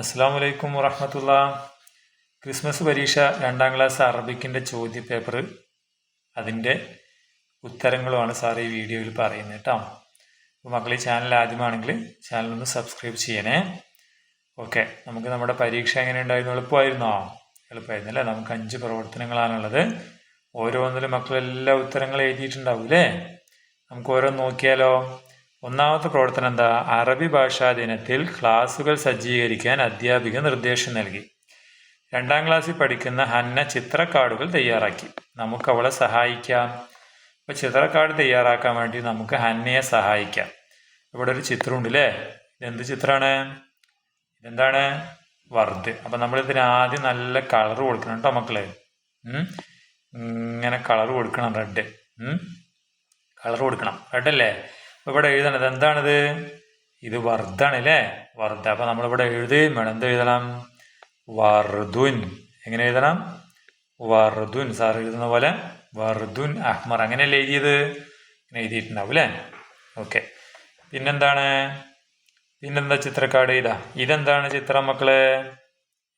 അസ്സാം വലൈക്കും വറഹമത്തുള്ള. ക്രിസ്മസ് പരീക്ഷ രണ്ടാം ക്ലാസ് അറബിക്കിന്റെ ചോദ്യ പേപ്പർ അതിന്റെ ഉത്തരങ്ങളുമാണ് സാർ ഈ വീഡിയോയിൽ പറയുന്നത് കേട്ടോ. അപ്പോൾ മക്കൾ ഈ ചാനൽ ആദ്യമാണെങ്കിൽ ചാനൽ ഒന്ന് സബ്സ്ക്രൈബ് ചെയ്യണേ. ഓക്കെ നമുക്ക് നമ്മുടെ പരീക്ഷ എങ്ങനെ ഉണ്ടായിരുന്നു എളുപ്പമായിരുന്നോ? എളുപ്പമായിരുന്നു അല്ലേ? നമുക്ക് അഞ്ച് പ്രവർത്തനങ്ങളാണുള്ളത്. ഓരോന്നിലും മക്കളെല്ലാ ഉത്തരങ്ങളും എഴുതിയിട്ടുണ്ടാവും അല്ലേ നമുക്ക് ഓരോന്ന് നോക്കിയാലോ? ഒന്നാമത്തെ പ്രവർത്തനം എന്താ? അറബി ഭാഷാ ദിനത്തിൽ ക്ലാസുകൾ സജ്ജീകരിക്കാൻ അധ്യാപിക നിർദ്ദേശം നൽകി. രണ്ടാം ക്ലാസ്സിൽ പഠിക്കുന്ന ഹന്ന ചിത്രക്കാർഡുകൾ തയ്യാറാക്കി. നമുക്ക് അവളെ സഹായിക്കാം. അപ്പോൾ ചിത്രക്കാർഡ് തയ്യാറാക്കാൻ വേണ്ടി നമുക്ക് ഹന്നയെ സഹായിക്കാം. ഇവിടെ ഒരു ചിത്രമുണ്ട് അല്ലേ ഇതെന്ത് ചിത്രമാണ് ഇതെന്താണ്? വറുത്ത്. അപ്പം നമ്മൾ ഇതിന് ആദ്യം നല്ല കളർ കൊടുക്കണം കേട്ടോ മക്കളെ. ഇങ്ങനെ കളർ കൊടുക്കണം റെഡ്. കളർ കൊടുക്കണം. റെഡ് അല്ലേ? അപ്പോൾ ഇവിടെ എഴുതണത് എന്താണിത്? ഇത് വർദ്ധാണ് അല്ലേ വർദ്ധ അപ്പോൾ നമ്മളിവിടെ എഴുതുകയും വേണം. എന്ത് എഴുതണം? വർദുൻ. എങ്ങനെ എഴുതണം? വർദുൻ. സാർ എഴുതുന്ന പോലെ വർദുൻ അഹ്മർ. അങ്ങനെയല്ലേ എഴുതിയത്? ഇങ്ങനെ എഴുതിയിട്ടുണ്ടാവും അല്ലേ ഓക്കെ. പിന്നെന്താണ്? പിന്നെന്താ ചിത്രക്കാട്? ഇതാ. ഇതെന്താണ് ചിത്രം മക്കളെ?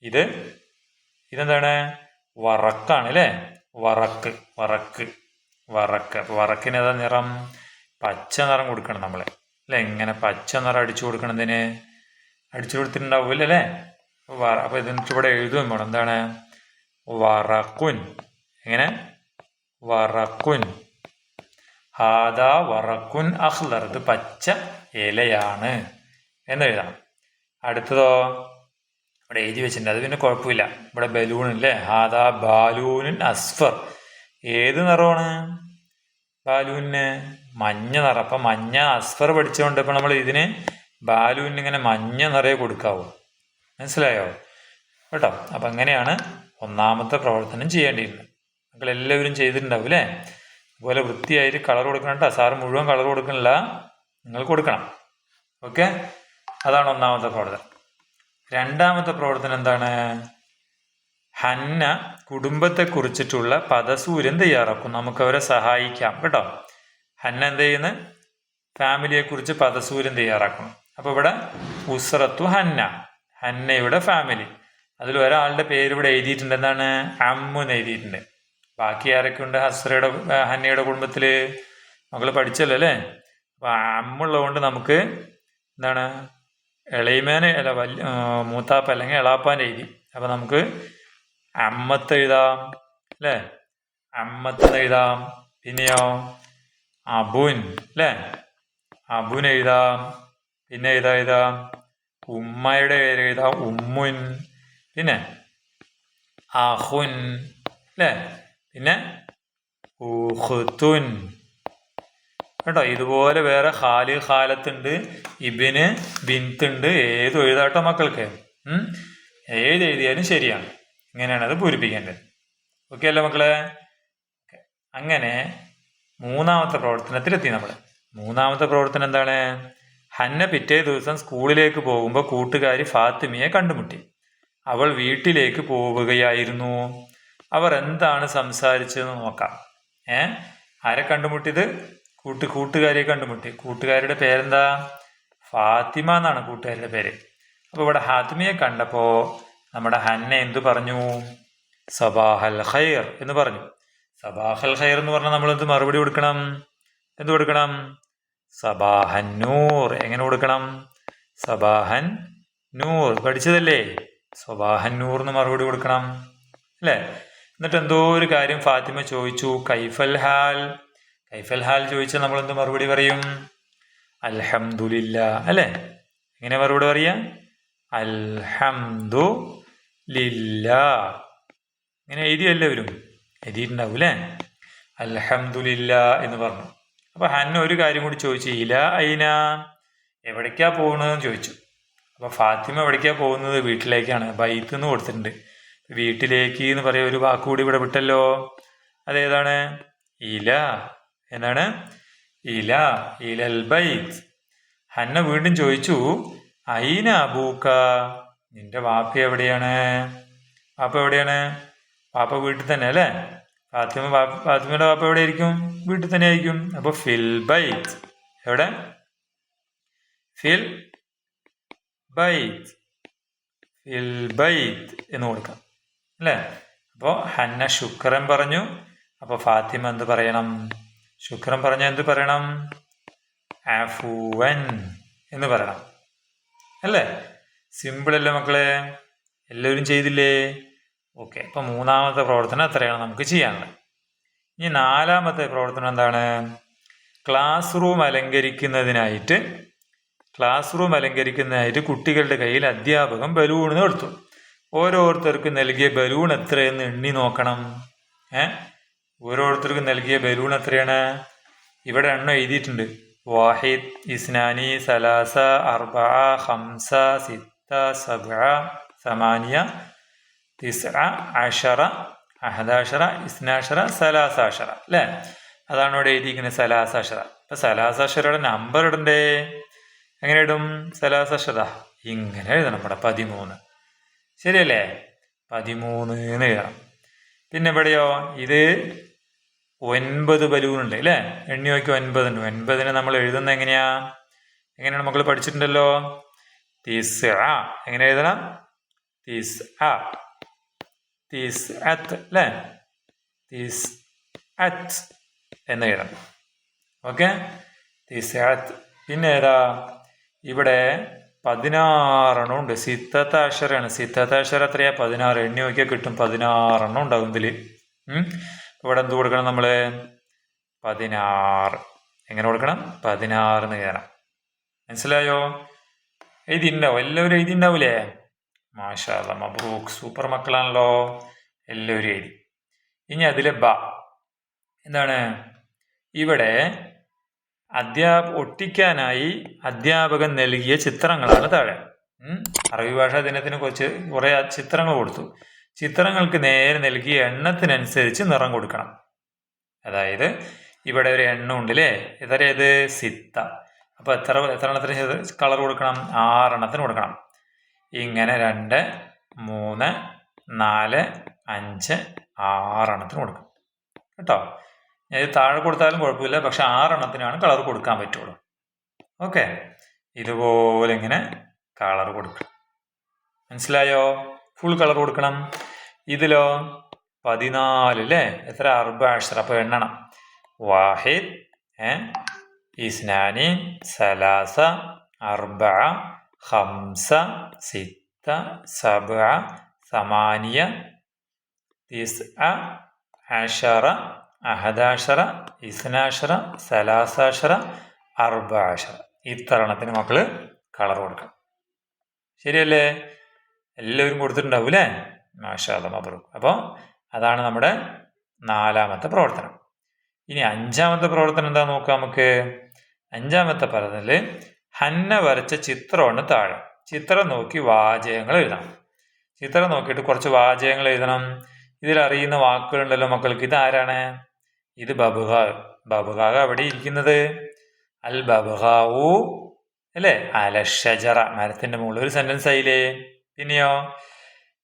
ഇത്? ഇതെന്താണ്? വറക്കാണ് അല്ലേ വറക്ക്. വറക്ക്. വറക്ക്. അപ്പോൾ വറക്കിന് ഏതാ നിറം? പച്ച നിറം കൊടുക്കണം നമ്മളെ. അല്ലെ? എങ്ങനെ പച്ച നിറം അടിച്ചു കൊടുക്കണതിന് അടിച്ചു കൊടുത്തിട്ടുണ്ടാവില്ല വറ അപ്പോൾ ഇതിനിട്ട് ഇവിടെ എഴുതുകയും വേണം. എന്താണ്? വറക്കുൻ. എങ്ങനെ? വറക്കുൻ. ഹാദാ വറക്കുൻ അഹ്ലർ. ഇത് പച്ച ഇലയാണ്. എന്ന് എഴുതണം. അടുത്തതോ? ഇവിടെ എഴുതി വെച്ചിട്ടുണ്ട്. അത് പിന്നെ കുഴപ്പമില്ല. ഇവിടെ ബലൂൺ അല്ലേ ഹാദാ ബാലൂനിൻ അസ്ഫർ. ഏത് നിറമാണ്? ബാലൂന് മഞ്ഞ നിറം. അപ്പം മഞ്ഞ അസ്ഫർ പഠിച്ചുകൊണ്ട് ഇപ്പം നമ്മൾ ഇതിന് ബാലുവിന് ഇങ്ങനെ മഞ്ഞ നിറയെ കൊടുക്കാവൂ. മനസ്സിലായോ? കേട്ടോ? അപ്പം അങ്ങനെയാണ് ഒന്നാമത്തെ പ്രവർത്തനം ചെയ്യേണ്ടിയിരുന്നത്. നിങ്ങൾ എല്ലാവരും ചെയ്തിട്ടുണ്ടാവും അല്ലേ? അതുപോലെ വൃത്തിയായിട്ട് കളർ കൊടുക്കണം കേട്ടോ. മുഴുവൻ കളർ കൊടുക്കണില്ല. നിങ്ങൾ കൊടുക്കണം. ഓക്കെ? അതാണ് ഒന്നാമത്തെ പ്രവർത്തനം. രണ്ടാമത്തെ പ്രവർത്തനം എന്താണ്? ഹന്ന കുടുംബത്തെ കുറിച്ചിട്ടുള്ള പദസൂര്യൻ തയ്യാറാക്കും. നമുക്ക് അവരെ സഹായിക്കാം. കേട്ടോ? ഹന്ന എന്ത് ഫാമിലിയെ കുറിച്ച് പദസൂര്യൻ തയ്യാറാക്കണം. അപ്പൊ ഇവിടെ ഉസ്രത്തു ഹന്ന. ഹന്നയുടെ ഫാമിലി. അതിൽ ഒരാളുടെ പേര് ഇവിടെ എഴുതിയിട്ടുണ്ട്. എന്താണ്? അമ്മു എന്ന് എഴുതിയിട്ടുണ്ട്. ബാക്കി ആരൊക്കെ ഉണ്ട് ഹസ്രയുടെ ഹന്നയുടെ കുടുംബത്തിൽ? മകൾ പഠിച്ചല്ലോ അല്ലേ? അപ്പൊ അമ്മുള്ളതുകൊണ്ട് നമുക്ക് എന്താണ്? ഇളയമേനെ അല്ല വല്യ മൂത്താപ്പ അല്ലെങ്കിൽ എളാപ്പാൻ എഴുതി. അപ്പൊ നമുക്ക് അമ്മത്ത് എഴുതാം അല്ലേ? അമ്മത്ത് എഴുതാം. പിന്നെയോ? അബുൻ അല്ലേ അബുൻ എഴുതാം പിന്നെ എഴുതാ എഴുതാം? ഉമ്മയുടെ പേര് എഴുതാം ഉമ്മുൻ. പിന്നെ അഹുൻ അല്ലേ പിന്നെ ഊഹുത്തുൻ കേട്ടോ ഇതുപോലെ വേറെ ഹാലി ഹാലത്തുണ്ട് ഇബിന് ബിന്തുണ്ട് ഏത് എഴുതാട്ടോ മക്കൾക്ക്? ഏത് എഴുതിയാലും ശരിയാണ്. ഇങ്ങനെയാണ് അത് പൂരിപ്പിക്കേണ്ടത്. ഓക്കെ അല്ലേ മക്കളെ? അങ്ങനെ മൂന്നാമത്തെ പ്രവർത്തനത്തിലെത്തി നമ്മൾ മൂന്നാമത്തെ പ്രവർത്തനം എന്താണ്? ഹന്ന പിറ്റേ ദിവസം സ്കൂളിലേക്ക് പോകുമ്പോൾ കൂട്ടുകാരി ഫാത്തിമയെ കണ്ടുമുട്ടി. അവൾ വീട്ടിലേക്ക് പോവുകയായിരുന്നു. അവർ എന്താണ് സംസാരിച്ചതെന്ന് നോക്കാം. ഏ? ആരെ കണ്ടുമുട്ടിയത്? കൂട്ട് കൂട്ടുകാരിയെ കണ്ടുമുട്ടി. കൂട്ടുകാരിയുടെ പേരെന്താ? ഫാത്തിമ എന്നാണ് കൂട്ടുകാരിയുടെ പേര്. അപ്പോൾ ഇവിടെ ഹാത്തിമയെ കണ്ടപ്പോൾ നമ്മുടെ ഹന്ന എന്തു പറഞ്ഞു? സബാഹൽ ഖൈർ എന്ന് പറഞ്ഞു. സബാഹൽ ഖൈർ എന്ന് പറഞ്ഞാൽ നമ്മൾ എന്ത് മറുപടി കൊടുക്കണം? എന്ത് കൊടുക്കണം? സബാഹൻ നൂർ. എങ്ങനെ കൊടുക്കണം? സബാഹൻ നൂർ. പഠിച്ചതല്ലേ? സബാഹൻ നൂർ എന്ന് മറുപടി കൊടുക്കണം. അല്ലേ? എന്നിട്ട് എന്തോ ഒരു കാര്യം ഫാത്തിമ ചോദിച്ചു. കൈഫൽ ഹാൽ. കൈഫൽ ഹാൽ ചോദിച്ചാൽ നമ്മൾ എന്ത് മറുപടി പറയും? അൽഹംദുലില്ല. അല്ലേ? എങ്ങനെ മറുപടി പറയാ? അൽഹംദു ലില്ല ഇങ്ങനെ എഴുതിയല്ലേ എല്ലാവരും എഴുതിയിട്ടുണ്ടാവും അല്ലേ എന്ന് പറഞ്ഞു. അപ്പൊ ഹന്ന ഒരു കാര്യം കൂടി ചോദിച്ചു ഇല അയിന? എവിടേക്കാ പോകുന്നതെന്ന് ചോദിച്ചു. അപ്പൊ ഫാത്തിമ എവിടേക്കാ പോകുന്നത്? വീട്ടിലേക്കാണ്. ബൈത്ത് എന്ന് കൊടുത്തിട്ടുണ്ട്. വീട്ടിലേക്ക് എന്ന് പറയുന്ന ഒരു വാക്ക് കൂടി ഇവിടെ വിട്ടല്ലോ. അതേതാണ്? ഇല. എന്താണ് ഇല. ഇലൽ ബൈത്ത്. ഹന്ന വീണ്ടും ചോദിച്ചു അയിന അബൂക്ക? നിന്റെ വാപ്പ എവിടെയാണ്? വാപ്പ എവിടെയാണ്? വാപ്പ വീട്ടിൽ തന്നെ അല്ലേ? ഫാത്തിമ ഫാത്തിമയുടെ പാപ്പ എവിടെ ആയിരിക്കും വീട്ടിൽ തന്നെ ആയിരിക്കും. അപ്പൊ ഫിൽ ബൈത്ത് എവിടെ? ഫിൽ ബൈത്ത് ഫിൽ ബൈത്ത് എന്ന് കൊടുക്കാം. അല്ലേ? അപ്പോൾ ഹന്ന ശുക്രൻ പറഞ്ഞു. അപ്പോൾ ഫാത്തിമ എന്ത് പറയണം? ശുക്രൻ പറഞ്ഞ എന്ത് പറയണം? ആഫുവൻ എന്ന് പറയണം. അല്ലേ? സിമ്പിൾ അല്ലേ മക്കളെ? എല്ലാവരും ചെയ്തില്ലേ? ഓക്കെ അപ്പോൾ മൂന്നാമത്തെ പ്രവർത്തനം അത്രയാണ് നമുക്ക് ചെയ്യാനുള്ളത്? ഇനി നാലാമത്തെ പ്രവർത്തനം എന്താണ്? ക്ലാസ് റൂം അലങ്കരിക്കുന്നതിനായിട്ട് ക്ലാസ് റൂം അലങ്കരിക്കുന്നതിനായിട്ട് കുട്ടികളുടെ കയ്യിൽ അധ്യാപകൻ ബലൂൺ കൊടുത്തു. ഓരോരുത്തർക്കും നൽകിയ ബലൂൺ എത്രയെന്ന് എണ്ണി നോക്കണം. ഏ? ഓരോരുത്തർക്കും നൽകിയ ബലൂൺ എത്രയാണ്? ഇവിടെ എണ്ണം എഴുതിയിട്ടുണ്ട്. വാഹിദ് ഇസ്നാനി സലാസ അർബ ഹംസ സിത്ത സബ സമാനിയ തിസ് അഷറ അഹദാഷറ ഇസ്നാഷറ സലാസാഷറ അല്ലേ? അതാണ് ഇവിടെ എഴുതിയിരിക്കുന്നത് സലാസാഷറ അപ്പൊ സലാസാഷറയുടെ നമ്പർ ഇടണ്ടേ? എങ്ങനെ ഇടും സലാസാഷറ ഇങ്ങനെ എഴുതണം ഇവിടെ പതിമൂന്ന്. ശരിയല്ലേ? പതിമൂന്ന് എന്ന് എഴുതണം. പിന്നെ ഇവിടെയോ ഇത് ഒൻപത് ബലൂൺ ഉണ്ട് അല്ലേ? എണ്ണി നോക്കി ഒൻപതുണ്ട് ഒൻപതിന് നമ്മൾ എഴുതുന്നത് എങ്ങനെയാ? എങ്ങനെയാണ് മക്കൾ പഠിച്ചിട്ടുണ്ടല്ലോ? തിസ് എങ്ങനെ എഴുതണം? തിസ് ആ തീസ് അത്ത് അല്ലേ തീസ് അത്ത് എന്ന് എഴുതണം ഓക്കെ തീസ് അത്ത് പിന്നെ ഏതാ? ഇവിടെ പതിനാറെണ്ണം ഉണ്ട്. സിത്തത്താക്ഷരാണ് സിത്തത്താക്ഷര എത്രയാ? പതിനാറ്. എണ്ണി നോക്കിയാൽ കിട്ടും. പതിനാറെണ്ണം ഉണ്ടാകും ഇതിൽ ഇവിടെ എന്ത് കൊടുക്കണം നമ്മൾ പതിനാറ്. എങ്ങനെ കൊടുക്കണം? പതിനാറ് എന്ന് കയറാം. മനസ്സിലായോ? എഴുതിണ്ടാവും എല്ലാവരും എഴുതിണ്ടാവൂലേ മാഷാ മബ്രൂക്ക് സൂപ്പർ മക്കളാണല്ലോ എല്ലാവരും എഴുതി ഇനി അതിലെ ബ. എന്താണ്? ഇവിടെ അധ്യാപ ഒട്ടിക്കാനായി അധ്യാപകൻ നൽകിയ ചിത്രങ്ങളാണ് താഴെ. അറബി ഭാഷാ ദിനത്തിന് കുറച്ച് കുറേ ചിത്രങ്ങൾ കൊടുത്തു. ചിത്രങ്ങൾക്ക് നേരെ നൽകിയ എണ്ണത്തിനനുസരിച്ച് നിറം കൊടുക്കണം. അതായത് ഇവിടെ ഒരു എണ്ണം ഉണ്ട് അല്ലേ എത്രയത് സിത്ത. അപ്പോൾ എത്ര എത്ര എണ്ണത്തിന് കളർ കൊടുക്കണം? ആറെണ്ണത്തിന് കൊടുക്കണം. ഇങ്ങനെ രണ്ട് മൂന്ന് നാല് അഞ്ച് ആറെണ്ണത്തിന് കൊടുക്കും. കേട്ടോ? ഇത് താഴെ കൊടുത്താലും കുഴപ്പമില്ല. പക്ഷെ ആറെണ്ണത്തിനാണ് കളർ കൊടുക്കാൻ പറ്റുള്ളൂ. ഓക്കെ? ഇതുപോലെ ഇങ്ങനെ കളർ കൊടുക്കണം. മനസ്സിലായോ? ഫുൾ കളർ കൊടുക്കണം. ഇതിലോ പതിനാല് അല്ലേ എത്ര? അക്ഷരം. അപ്പോൾ എണ്ണണം. വാഹിദ് ഇസ്നാനി സലാസ അർബ ഹംസ സിത്ത സബ സമാനിയ തിസ് അഷറ അഹദാഷറ ഇസ്നാഷറ സലാസാഷറ അർബാഷറ ഇത്തരണത്തിന് മക്കൾ കളർ കൊടുക്കണം ശരിയല്ലേ? എല്ലാവരും കൊടുത്തിട്ടുണ്ടാവും അല്ലേ മാഷാദ അപ്പോൾ അതാണ് നമ്മുടെ നാലാമത്തെ പ്രവർത്തനം. ഇനി അഞ്ചാമത്തെ പ്രവർത്തനം എന്താ നോക്കാം നമുക്ക്? അഞ്ചാമത്തെ പറഞ്ഞതിൽ ഹന്ന വരച്ച ചിത്രമാണ് താഴെ. ചിത്രം നോക്കി വാചകങ്ങൾ എഴുതണം. ചിത്രം നോക്കിയിട്ട് കുറച്ച് വാചകങ്ങൾ എഴുതണം. ഇതിൽ അറിയുന്ന വാക്കുകളുണ്ടല്ലോ മക്കൾക്ക്. ഇതാരാണ് ഇത് ബബുഹാവ് ബബുഹാവ് അവിടെ ഇരിക്കുന്നത്. അൽ ബബുഹാവു അല്ലേ? അല ഷജറ. മരത്തിന്റെ മുകളിൽ ഒരു സെന്റൻസ് ആയില്ലേ? പിന്നെയോ?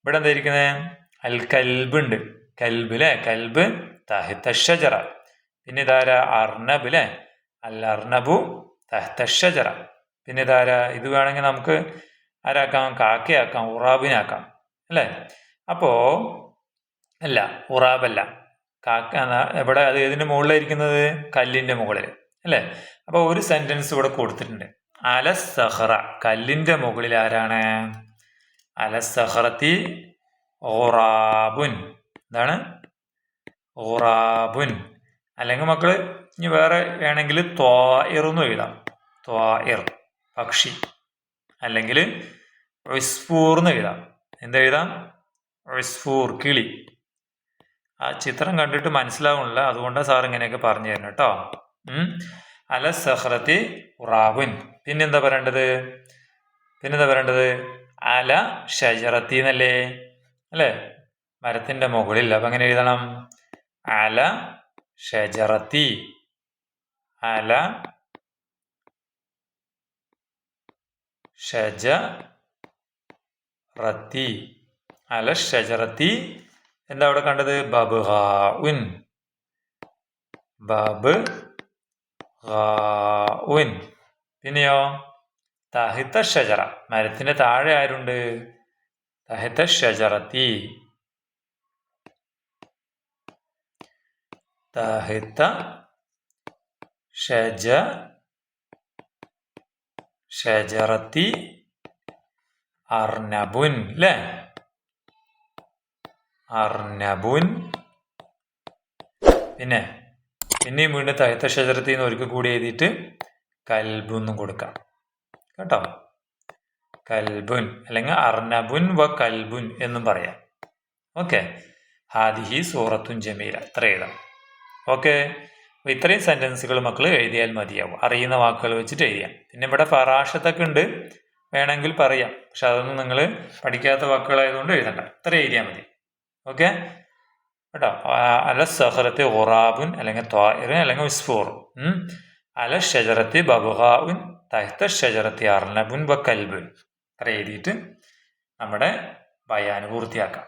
ഇവിടെ എന്താ ഇരിക്കുന്നത് അൽ കൽബ് ഉണ്ട്. കൽബ് അല്ലേ കൽബ് തഹിത്ത ഷജറ. പിന്നെ ഇതാരാ? അർണബ് അല്ലേ അൽ അർണബു തഹ്ത ഷജറ. പിന്നെ ഇതാരാ ഇത് വേണമെങ്കിൽ നമുക്ക് ആരാക്കാം? കാക്കയാക്കാം ഉറാബിനാക്കാം അല്ലേ? അപ്പോ അല്ല ഉറാബല്ല. കാക്ക എവിടെ അത് ഏതിന്റെ മുകളിലായിരിക്കുന്നത്? കല്ലിന്റെ മുകളിൽ അല്ലേ? അപ്പൊ ഒരു സെന്റൻസ് ഇവിടെ കൊടുത്തിട്ടുണ്ട്. അല സഹറ കല്ലിന്റെ മുകളിൽ ആരാണ്? അല സഹറത്തി ഓറാബുൻ എന്താണ്? ഓറാബുൻ അല്ലെങ്കിൽ മക്കൾ ഇനി വേറെ വേണമെങ്കിൽ ത്വാഇർ എന്ന് എഴുതാം. ത്വാഇർ. പക്ഷി. അല്ലെങ്കിൽ ഉസ്ഫൂർ എന്ന് എഴുതാം. എന്താ എഴുതാം? ഉസ്ഫൂർ കിളി. ആ ചിത്രം കണ്ടിട്ട് മനസ്സിലാവുന്നില്ല. അതുകൊണ്ടാണ് സാർ ഇങ്ങനെയൊക്കെ പറഞ്ഞു തരുന്നത് കേട്ടോ അല സഹ്റത്തി ഉറാബുൻ. പിന്നെന്താ പറയേണ്ടത്? പിന്നെന്താ പറയേണ്ടത്? അല ഷജറത്തി എന്നല്ലേ? അല്ലേ? മരത്തിന്റെ മുകളിൽ. അപ്പൊ എങ്ങനെ എഴുതണം? അല ഷജറത്തി. അല ഷജറത്തി അല ഷജറത്തി എന്താ അവിടെ കണ്ടത്? ബബ്ഗാഉൻ ബബ് ഉൻ പിന്നെയോ? തഹിത്ത ഷജറ. മരത്തിന്റെ താഴെ ആരുണ്ട്? തഹിത്ത ഷജറത്തി തഹിത്ത ഷജ ഷജറത്തി അർനബുൻ അല്ലേ അർനബുൻ പിന്നെ പിന്നെയും വീണ്ടും തഹത്ത ഷജറത്തിൽ നിന്ന് ഒരിക്കൽ കൂടി എഴുതിയിട്ട് കൽബുന്നും കൊടുക്കാം. കേട്ടോ? കൽബുൻ അല്ലെങ്കിൽ അർനബുൻ വ കൽബുൻ എന്നും പറയാം. ഓക്കെ. ഹാദിഹി സൂറത്തുൻ ജമീല. ഇത്ര എഴുതാം. ഓക്കെ. അപ്പോൾ ഇത്രയും സെന്റൻസുകൾ മക്കൾ എഴുതിയാൽ മതിയാവും. അറിയുന്ന വാക്കുകൾ വെച്ചിട്ട് എഴുതിയാം പിന്നെ ഇവിടെ ഫറാഷത്തൊക്കെ ഉണ്ട്. വേണമെങ്കിൽ പറയാം. പക്ഷെ അതൊന്നും നിങ്ങൾ പഠിക്കാത്ത വാക്കുകളായതുകൊണ്ട് എഴുതണ്ട. ഇത്ര എഴുതിയാൽ മതി. ഓക്കെ? കേട്ടോ? അല സഹറത്ത് ഒറാബുൻ അല്ലെങ്കിൽ ത്വായിറിൻ അല്ലെങ്കിൽ ഉസ്ഫൂർ അല ഷജറത്തെ ബബുഹാവുൻ തഹത്ത ഷജറത്തെ അർണബുൻ ബ കൽബുൻ. ഇത്ര എഴുതിയിട്ട് നമ്മുടെ ബയാന് പൂർത്തിയാക്കാം.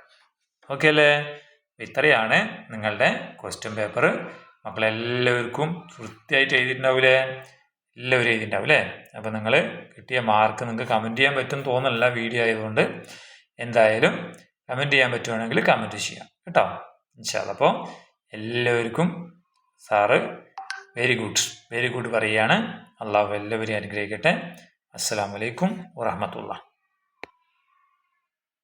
ഓക്കെ അല്ലേ? ഇത്രയാണ് നിങ്ങളുടെ ക്വസ്റ്റ്യൻ പേപ്പർ മക്കളെല്ലാവർക്കും വൃത്തിയായിട്ട് എഴുതിയിട്ടുണ്ടാവില്ലേ എല്ലാവരും എഴുതിയിട്ടുണ്ടാവും അല്ലേ? അപ്പോൾ നിങ്ങൾ കിട്ടിയ മാർക്ക് നിങ്ങൾക്ക് കമന്റ് ചെയ്യാൻ പറ്റും തോന്നല്ല വീഡിയോ ആയതുകൊണ്ട്. എന്തായാലും കമന്റ് ചെയ്യാൻ പറ്റുവാണെങ്കിൽ കമന്റ് ചെയ്യാം കേട്ടോ. അപ്പോൾ എല്ലാവർക്കും sir very good. Very good പറയുകയാണ്. അള്ളാഹു എല്ലാവരെയും അനുഗ്രഹിക്കട്ടെ. അസ്സാം വലൈക്കും വാഹമത്തുള്ള